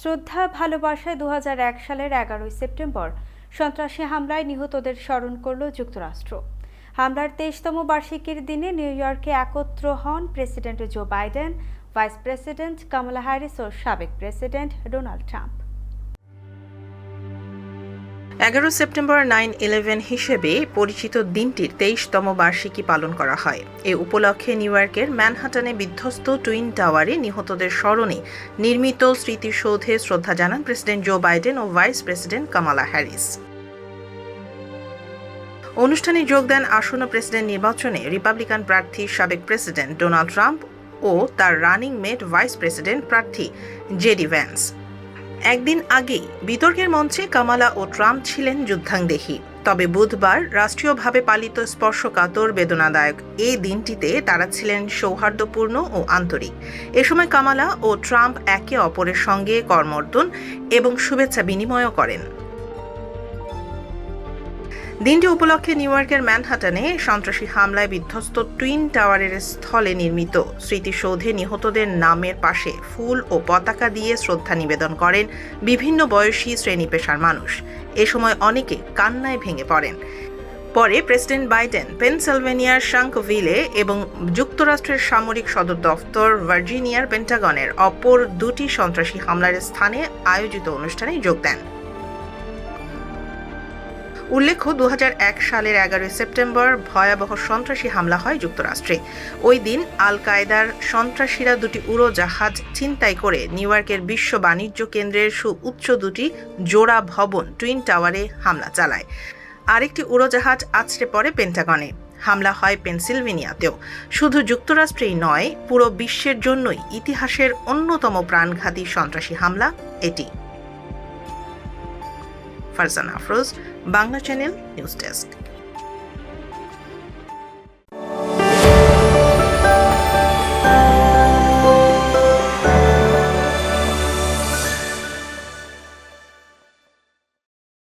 শ্রদ্ধা ভালোবাসায় দু হাজার এক সালের এগারোই সেপ্টেম্বর। সন্ত্রাসী হামলায় নিহতদের স্মরণ করল যুক্তরাষ্ট্র। হামলার তেইশতম বার্ষিকীর দিনে নিউ ইয়র্কে একত্র হন President Joe Biden, Vice President Kamala Harris ও সাবেক প্রেসিডেন্ট ডোনাল্ড ট্রাম্প। এগারো সেপ্টেম্বর নাইন ইলেভেন হিসেবে পরিচিত দিনটির তেইশতম বার্ষিকী পালন করা হয়। এ উপলক্ষে নিউ ইয়র্কের ম্যানহাটনে বিধ্বস্ত টুইন টাওয়ারে নিহতদের স্মরণে নির্মিত স্মৃতিসৌধে শ্রদ্ধা জানান প্রেসিডেন্ট জো বাইডেন ও ভাইস প্রেসিডেন্ট কামালা হ্যারিস। অনুষ্ঠানে যোগ দেন আসন্ন প্রেসিডেন্ট নির্বাচনে রিপাবলিকান প্রার্থী সাবেক প্রেসিডেন্ট ডোনাল্ড ট্রাম্প ও তার রানিং মেট ভাইস প্রেসিডেন্ট প্রার্থী জেডি ভ্যান্স। একদিন আগেই বিতর্কের মঞ্চে কামালা ও ট্রাম্প ছিলেন যুদ্ধাংদেহী তবে বুধবার রাষ্ট্রীয়ভাবে পালিত স্পর্শকাতর বেদনাদায়ক এই দিনটিতে তারা ছিলেন সৌহার্দ্যপূর্ণ ও আন্তরিক। এ সময় কামালা ও ট্রাম্প একে অপরের সঙ্গে কর্মর্তন এবং শুভেচ্ছা বিনিময়ও করেন। দিনটি উপলক্ষে নিউ ইয়র্কের ম্যানহাটনে সন্ত্রাসী হামলায় বিধ্বস্ত টুইন টাওয়ারের স্থলে নির্মিত। স্মৃতিসৌধে নিহতদের নামের পাশে ফুল ও পতাকা দিয়ে শ্রদ্ধা নিবেদন করেন বিভিন্ন বয়সী শ্রেণি পেশার মানুষ। এ সময় অনেকে কান্নায় ভেঙে পড়েন। পরে প্রেসিডেন্ট বাইডেন, পেনসিলভেনিয়ার শাঙ্কভিলে এবং যুক্তরাষ্ট্রের সামরিক সদর দফতর ভার্জিনিয়ার পেন্টাগনের অপর দুটি সন্ত্রাসী হামলার স্থানে আয়োজিত অনুষ্ঠানে যোগ দেন। উল্লেখ্য দু হাজার এক সালের এগারোই সেপ্টেম্বর ভয়াবহ সন্ত্রাসী হামলা হয় যুক্তরাষ্ট্রে। ওই দিন আল কায়দার সন্ত্রাসীরা দুটি উড়োজাহাজ ছিনতাই করে নিউ ইয়র্কের বিশ্ব বাণিজ্য কেন্দ্রের সুউচ্চ দুটি জোড়া ভবন, টুইন টাওয়ারে হামলা চালায়। আরেকটি উড়োজাহাজ আছড়ে পড়ে পেন্টাগনে। হামলা হয় পেনসিলভেনিয়াতেও। শুধু যুক্তরাষ্ট্রেই নয়, পুরো বিশ্বের জন্যই ইতিহাসের অন্যতম প্রাণঘাতী সন্ত্রাসী হামলা এটি। Farzan Afroz Bangla channel news desk.